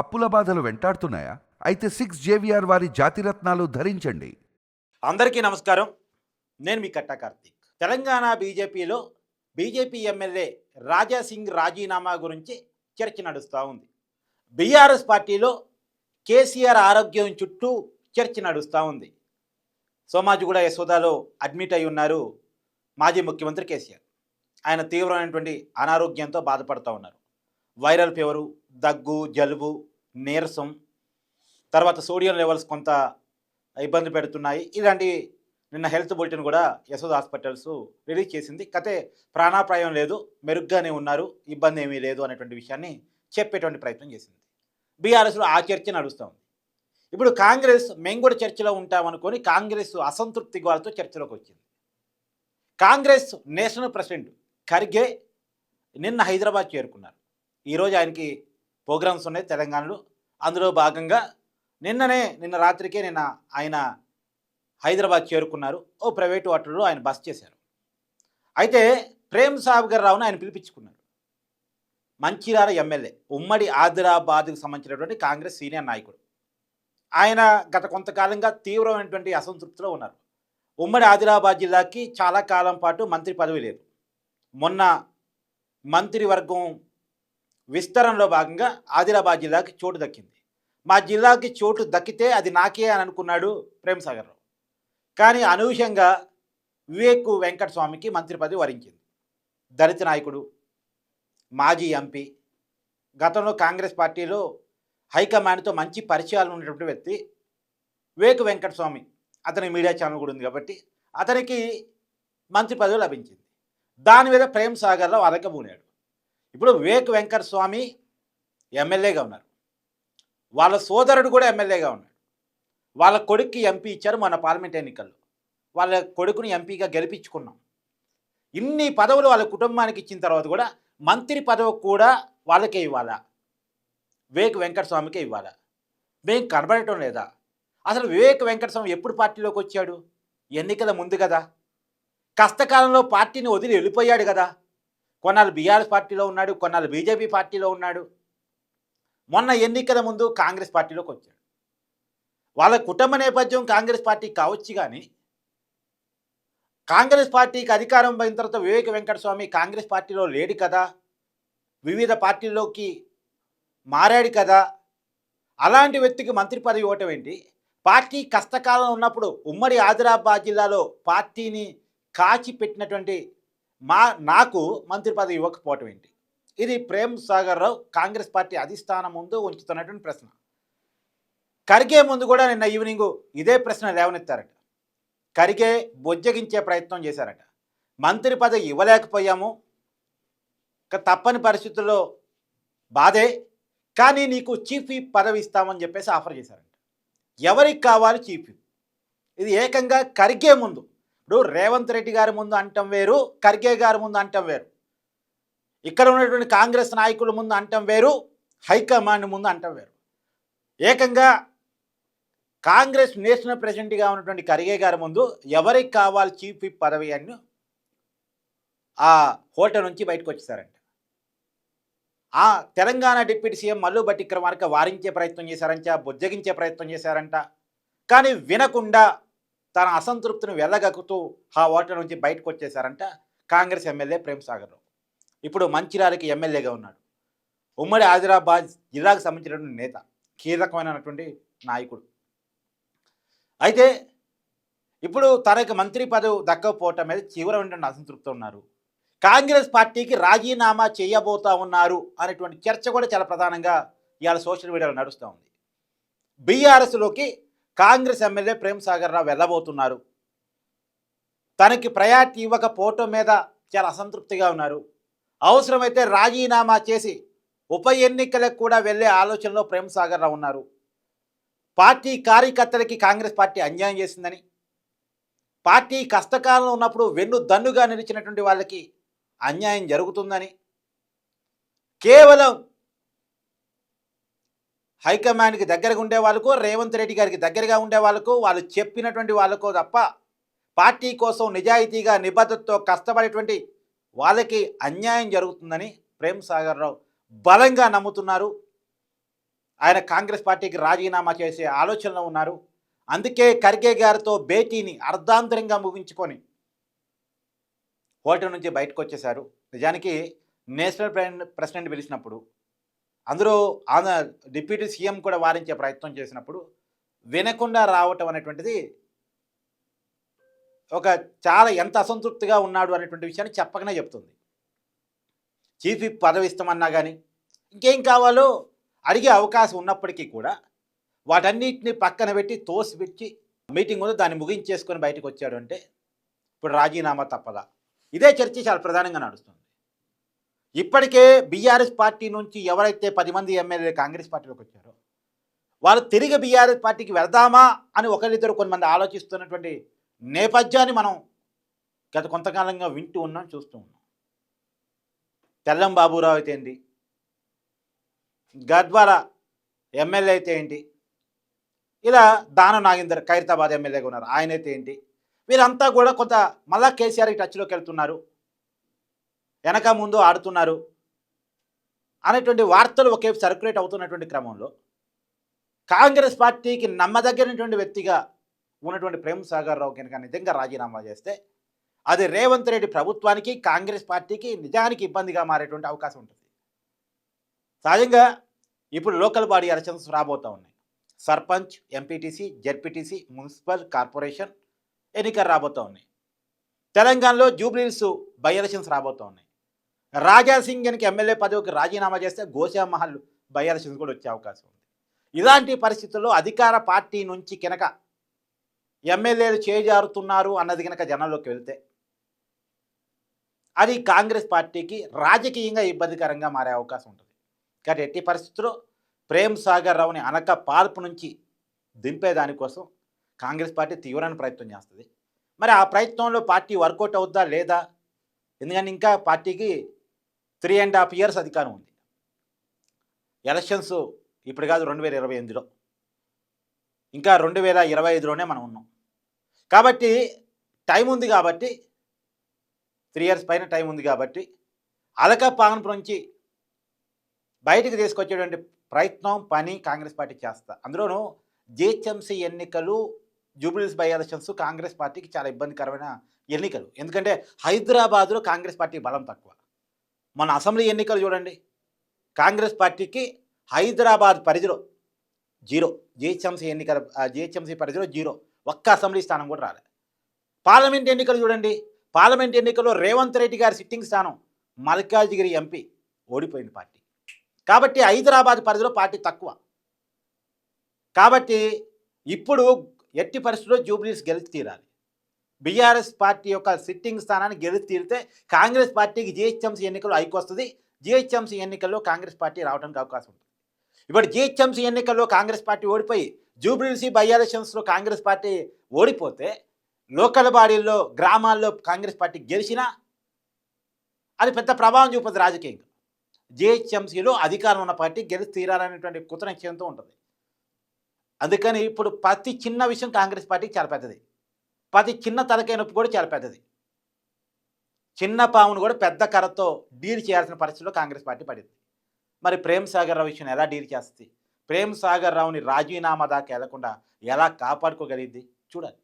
అప్పుల బాధలు వెంటాడుతున్నాయా? అయితే సిక్స్ జేవిఆర్ వారి జాతిరత్నాలు ధరించండి. అందరికీ నమస్కారం. నేను మీ కట్టా కార్తీక్. తెలంగాణ బీజేపీలో బీజేపీ ఎమ్మెల్యే రాజా సింగ్ రాజీనామా గురించి చర్చ నడుస్తూ ఉంది. బీఆర్ఎస్ పార్టీలో కేసీఆర్ ఆరోగ్యం చుట్టూ చర్చ నడుస్తూ ఉంది. సోమాజిగూడ యశోదాలో అడ్మిట్ అయి ఉన్నారు మాజీ ముఖ్యమంత్రి కేసీఆర్. ఆయన తీవ్రమైనటువంటి అనారోగ్యంతో బాధపడుతూ ఉన్నారు. వైరల్ ఫీవరు దగ్గు జలుబు నీరసం తర్వాత సోడియం లెవెల్స్ కొంత ఇబ్బంది పెడుతున్నాయి. ఇలాంటి నిన్న హెల్త్ బులెటిన్ కూడా యశోద హాస్పిటల్స్ రిలీజ్ చేసింది. కతే ప్రాణాప్రాయం లేదు మెరుగ్గానే ఉన్నారు ఇబ్బంది ఏమీ లేదు అనేటువంటి విషయాన్ని చెప్పేటువంటి ప్రయత్నం చేసింది. బీఆర్ఎస్లో ఆ చర్చ నడుస్తూ ఉంది. ఇప్పుడు కాంగ్రెస్ మేము కూడా చర్చలో ఉంటామనుకొని కాంగ్రెస్ అసంతృప్తి వాళ్ళతో చర్చలోకి వచ్చింది. కాంగ్రెస్ నేషనల్ ప్రెసిడెంట్ ఖర్గే నిన్న హైదరాబాద్ చేరుకున్నారు. ఈరోజు ఆయనకి ప్రోగ్రామ్స్ ఉన్నాయి తెలంగాణలో. అందులో భాగంగా నిన్ననే నిన్న రాత్రికే నిన్న ఆయన హైదరాబాద్ చేరుకున్నారు. ఓ ప్రైవేట్ హోటల్లో ఆయన బస్ చేశారు. అయితే ప్రేమ్ సాగర్ రావును ఆయన పిలిపించుకున్నారు. మంచిర్యాల ఎమ్మెల్యే ఉమ్మడి ఆదిలాబాద్కు సంబంధించినటువంటి కాంగ్రెస్ సీనియర్ నాయకుడు. ఆయన గత కొంతకాలంగా తీవ్రమైనటువంటి అసంతృప్తిలో ఉన్నారు. ఉమ్మడి ఆదిలాబాద్ జిల్లాకి చాలా కాలం పాటు మంత్రి పదవి లేదు. మొన్న మంత్రివర్గం విస్తరణలో భాగంగా ఆదిలాబాద్ జిల్లాకి చోటు దక్కింది. మా జిల్లాకి చోటు దక్కితే అది నాకే అని అనుకున్నాడు ప్రేమసాగర్ రావు కానీ అనూహ్యంగా వివేక్ వెంకట స్వామికి మంత్రి పదవి వరించింది. దళిత నాయకుడు మాజీ ఎంపీ గతంలో కాంగ్రెస్ పార్టీలో హైకమాండ్తో మంచి పరిచయాలు ఉన్నటువంటి వ్యక్తి వివేక్ వెంకట స్వామి అతని మీడియా ఛానల్ కూడా ఉంది కాబట్టి అతనికి మంత్రి పదవి లభించింది. దాని మీద ప్రేమ్ సాగర్లో అలకబూనాడు ఇప్పుడు వివేక్ వెంకట స్వామి ఎమ్మెల్యేగా ఉన్నారు. వాళ్ళ సోదరుడు కూడా ఎమ్మెల్యేగా ఉన్నాడు. వాళ్ళ కొడుక్కి ఎంపీ ఇచ్చారు మన పార్లమెంట్ ఎన్నికల్లో. వాళ్ళ కొడుకుని ఎంపీగా గెలిపించుకున్నాం. ఇన్ని పదవులు వాళ్ళ కుటుంబానికి ఇచ్చిన తర్వాత కూడా మంత్రి పదవి కూడా వాళ్ళకే ఇవ్వాలా? వివేక్ వెంకట స్వామికే ఇవ్వాలా? మేము కనబడటం లేదా? అసలు వివేక్ వెంకట స్వామి ఎప్పుడు పార్టీలోకి వచ్చాడు? ఎన్నికల ముందు కదా. కష్టకాలంలో పార్టీని వదిలి వెళ్ళిపోయాడు కదా. కొన్నాళ్ళు బీఆర్ఎస్ పార్టీలో ఉన్నాడు కొన్నాళ్ళు బీజేపీ పార్టీలో ఉన్నాడు. మొన్న ఎన్నికల ముందు కాంగ్రెస్ పార్టీలోకి వచ్చాడు. వాళ్ళ కుటుంబ నేపథ్యం కాంగ్రెస్ పార్టీ కావచ్చు కానీ కాంగ్రెస్ పార్టీకి అధికారం పోయిన తర్వాత వివేక వెంకటస్వామి కాంగ్రెస్ పార్టీలో లేడు కదా వివిధ పార్టీల్లోకి మారాడు కదా. అలాంటి వ్యక్తికి మంత్రి పదవి ఇవ్వటం ఏంటి? పార్టీ కష్టకాలం ఉన్నప్పుడు ఉమ్మడి ఆదిలాబాద్ జిల్లాలో పార్టీని కాచి పెట్టినటువంటి మా నాకు మంత్రి పదవి ఇవ్వకపోవటం ఏంటి? ఇది ప్రేమ్ సాగర్ రావు కాంగ్రెస్ పార్టీ అధిష్టానం ముందు ఉంచుతున్నటువంటి ప్రశ్న. ఖర్గే ముందు కూడా నిన్న ఈవినింగ్ ఇదే ప్రశ్న లేవనెత్తారట. ఖర్గే బొజ్జగించే ప్రయత్నం చేశారట. మంత్రి పదవి ఇవ్వలేకపోయాము. తప్పని పరిస్థితుల్లో బాధే. కానీ నీకు చీఫ్ విప్ పదవి ఇస్తామని చెప్పేసి ఆఫర్ చేశారంట. ఎవరికి కావాలి చీఫ్ విప్? ఇది ఏకంగా కరిగే ముందు ఇప్పుడు రేవంత్ రెడ్డి గారి ముందు అంటం వేరు ఖర్గే గారి ముందు అంటం వేరు. ఇక్కడ ఉన్నటువంటి కాంగ్రెస్ నాయకుల ముందు అంటం వేరు హైకమాండ్ ముందు అంటం వేరు. ఏకంగా కాంగ్రెస్ నేషనల్ ప్రెసిడెంట్గా ఉన్నటువంటి ఖర్గే గారి ముందు ఎవరికి కావాలి చీఫ్ విప్ పదవి అని ఆ హోటల్ నుంచి బయటకు వచ్చేసారంట. ఆ తెలంగాణ డిప్యూటీ సీఎం మల్లు బట్టి వారించే ప్రయత్నం చేశారంట బుజ్జగించే ప్రయత్నం చేశారంట. కానీ వినకుండా తన అసంతృప్తిని వెళ్ళగక్కుతూ ఆ ఓటర్ నుంచి బయటకు వచ్చేశారంట కాంగ్రెస్ ఎమ్మెల్యే ప్రేమసాగర్ రావు ఇప్పుడు మంచిర్యాలకి ఎమ్మెల్యేగా ఉన్నాడు. ఉమ్మడి ఆదిలాబాద్ జిల్లాకు సంబంధించినటువంటి నేత కీలకమైనటువంటి నాయకుడు. అయితే ఇప్పుడు తనకు మంత్రి పదవి దక్కకపోవటం మీద తీవ్రమైనటువంటి అసంతృప్తి ఉన్నారు. కాంగ్రెస్ పార్టీకి రాజీనామా చేయబోతా ఉన్నారు అనేటువంటి చర్చ కూడా చాలా ప్రధానంగా ఇవాళ సోషల్ మీడియాలో నడుస్తూ ఉంది. బీఆర్ఎస్లోకి కాంగ్రెస్ ఎమ్మెల్యే ప్రేమ్ సాగర్ రావు వెళ్ళబోతున్నారు. తనకి ప్రయారిటీ ఇవ్వకపోవటం మీద చాలా అసంతృప్తిగా ఉన్నారు. అవసరమైతే రాజీనామా చేసి ఉప ఎన్నికలకు కూడా వెళ్ళే ఆలోచనలో ప్రేమ్ సాగర్ రావు ఉన్నారు. పార్టీ కార్యకర్తలకి కాంగ్రెస్ పార్టీ అన్యాయం చేసిందని పార్టీ కష్టకాలంలో ఉన్నప్పుడు వెన్ను దన్నుగా నిలిచినటువంటి వాళ్ళకి అన్యాయం జరుగుతుందని కేవలం హైకమాండ్కి దగ్గరగా ఉండే వాళ్ళకు రేవంత్ రెడ్డి గారికి దగ్గరగా ఉండే వాళ్ళకు వాళ్ళు చెప్పినటువంటి వాళ్ళకు తప్ప పార్టీ కోసం నిజాయితీగా నిబద్ధతతో కష్టపడేటువంటి వాళ్ళకి అన్యాయం జరుగుతుందని ప్రేమ్ సాగర్ రావు బలంగా నమ్ముతున్నారు. ఆయన కాంగ్రెస్ పార్టీకి రాజీనామా చేసే ఆలోచనలో ఉన్నారు. అందుకే ఖర్గే గారితో భేటీని అర్ధాంతరంగా ముగించుకొని హోటల్ నుంచి బయటకు వచ్చేశారు నిజానికి నేషనల్ ప్రెసిడెంట్ పిలిచినప్పుడు అందరూ ఆంధ్ర డిప్యూటీ సీఎం కూడా వారించే ప్రయత్నం చేసినప్పుడు వినకుండా రావటం అనేటువంటిది ఒక చాలా ఎంత అసంతృప్తిగా ఉన్నాడు అనేటువంటి విషయాన్ని చెప్పకనే చెప్తుంది. చీఫ్ పదవి ఇస్తామన్నా కానీ ఇంకేం కావాలో అడిగే అవకాశం ఉన్నప్పటికీ కూడా వాటన్నిటిని పక్కన పెట్టి తోసిపెట్టి మీటింగ్ ఉందో దాన్ని ముగించేసుకొని బయటకు వచ్చాడు అంటే ఇప్పుడు రాజీనామా తప్పదా? ఇదే చర్చ చాలా ప్రధానంగా నడుస్తుంది. ఇప్పటికే బీఆర్ఎస్ పార్టీ నుంచి ఎవరైతే పది మంది ఎమ్మెల్యే కాంగ్రెస్ పార్టీలోకి వచ్చారో వాళ్ళు తిరిగి బీఆర్ఎస్ పార్టీకి వెళ్దామా అని ఒకరిద్దరు కొంతమంది ఆలోచిస్తున్నటువంటి నేపథ్యాన్ని మనం గత కొంతకాలంగా వింటూ ఉన్నాం చూస్తూ ఉన్నాం. తెల్లం బాబురావు అయితే ఏంటి? గద్వాల ఎమ్మెల్యే అయితే ఏంటి? ఇలా దాన నాగేందర్ ఖైరతాబాద్ ఎమ్మెల్యేగా ఉన్నారు. ఆయన అయితే ఏంటి? వీరంతా కూడా కొంత మళ్ళా కేసీఆర్ టచ్లోకి వెళ్తున్నారు. వెనక ముందు ఆడుతున్నారు అనేటువంటి వార్తలు ఒకే సర్క్యులేట్ అవుతున్నటువంటి క్రమంలో కాంగ్రెస్ పార్టీకి నమ్మదగినటువంటి వ్యక్తిగా ఉన్నటువంటి ప్రేమ్ సాగర్ రావు కనుక నిజంగా రాజీనామా చేస్తే అది రేవంత్ రెడ్డి ప్రభుత్వానికి కాంగ్రెస్ పార్టీకి నిజానికి ఇబ్బందిగా మారేటువంటి అవకాశం ఉంటుంది. సహజంగా ఇప్పుడు లోకల్ బాడీ ఎలక్షన్స్ రాబోతూ ఉన్నాయి. Sarpanch MPTC ZPTC municipal corporation ఎన్నికలు రాబోతూ ఉన్నాయి. తెలంగాణలో జూబ్లీస్ బై ఎలక్షన్స్ రాబోతూ ఉన్నాయి. రాజా సింగ్ కనుక ఎమ్మెల్యే పదవికి రాజీనామా చేస్తే గోషా మహల్ బై కూడా వచ్చే అవకాశం ఉంది. ఇలాంటి పరిస్థితుల్లో అధికార పార్టీ నుంచి కనుక ఎమ్మెల్యేలు చేజారుతున్నారు అన్నది కనుక జనంలోకి వెళ్తే అది కాంగ్రెస్ పార్టీకి రాజకీయంగా ఇబ్బందికరంగా మారే అవకాశం ఉంటుంది. కాబట్టి ఎట్టి పరిస్థితుల్లో ప్రేమ్ సాగర్ రావుని అనక పాల్పు నుంచి దింపేదానికోసం కాంగ్రెస్ పార్టీ తీవ్రమైన ప్రయత్నం చేస్తుంది. మరి ఆ ప్రయత్నంలో పార్టీ వర్కౌట్ అవుద్దా లేదా? ఎందుకంటే ఇంకా పార్టీకి త్రీ అండ్ హాఫ్ ఇయర్స్ అధికారం ఉంది. ఎలక్షన్స్ ఇప్పుడు కాదు రెండు వేల ఇరవై ఎనిమిదిలో. ఇంకా రెండు వేల ఇరవై ఐదులోనే మనం ఉన్నాం. కాబట్టి టైం ఉంది కాబట్టి త్రీ ఇయర్స్ పైన టైం ఉంది కాబట్టి అలక పాలనపు నుంచి బయటికి తీసుకొచ్చేటువంటి ప్రయత్నం పని కాంగ్రెస్ పార్టీ చేస్తా. అందులోనూ జిహెచ్ఎంసీ ఎన్నికలు జూబ్లీస్ బై ఎలక్షన్స్ కాంగ్రెస్ పార్టీకి చాలా ఇబ్బందికరమైన ఎన్నికలు. ఎందుకంటే హైదరాబాద్లో కాంగ్రెస్ పార్టీ బలం తక్కువ. మన అసెంబ్లీ ఎన్నికలు చూడండి. కాంగ్రెస్ పార్టీకి హైదరాబాద్ పరిధిలో జీరో. జిహెచ్ఎంసీ ఎన్నికల జిహెచ్ఎంసీ పరిధిలో జీరో. ఒక్క అసెంబ్లీ స్థానం కూడా రాలేదు పార్లమెంట్ ఎన్నికలు చూడండి. పార్లమెంట్ ఎన్నికల్లో రేవంత్ రెడ్డి గారి సిట్టింగ్ స్థానం మల్కాజ్గిరి ఎంపీ ఓడిపోయింది పార్టీ. కాబట్టి హైదరాబాద్ పరిధిలో పార్టీ తక్కువ. కాబట్టి ఇప్పుడు ఎట్టి పరిస్థితుల్లో జూబ్లీస్ గెలిచి తీరాలి. బీఆర్ఎస్ పార్టీ యొక్క సిట్టింగ్ స్థానాన్ని గెలిచి తీరితే కాంగ్రెస్ పార్టీకి జిహెచ్ఎంసీ ఎన్నికలు ఐకి వస్తుంది జిహెచ్ఎంసీ ఎన్నికల్లో కాంగ్రెస్ పార్టీ రావడానికి అవకాశం ఉంటుంది ఇప్పుడు జిహెచ్ఎంసీ ఎన్నికల్లో కాంగ్రెస్ పార్టీ ఓడిపోయి జూబ్లీసీ బై ఎలక్షన్స్లో కాంగ్రెస్ పార్టీ ఓడిపోతే లోకల్ బాడీల్లో గ్రామాల్లో కాంగ్రెస్ పార్టీ గెలిచినా అది పెద్ద ప్రభావం చూపుతుంది రాజకీయంగా. జిహెచ్ఎంసీలో అధికారం ఉన్న పార్టీ గెలిచి తీరాలనేటువంటి కుత ఉంటుంది. అందుకని ఇప్పుడు ప్రతి చిన్న విషయం కాంగ్రెస్ పార్టీకి చాలా పెద్దది. పది చిన్న తలకాయ నొప్పి కూడా చాలా పెద్దది. చిన్న పామును కూడా పెద్ద కర్రతో డీల్ చేయాల్సిన పరిస్థితిలో కాంగ్రెస్ పార్టీ పడింది. మరి ప్రేమ్ సాగర్ రావు విషయం ఎలా డీల్ చేస్తుంది? ప్రేమ్ సాగర్ రావుని రాజీనామా దాకా వెళ్ళకుండా ఎలా కాపాడుకోగలిగింది? చూడాలి.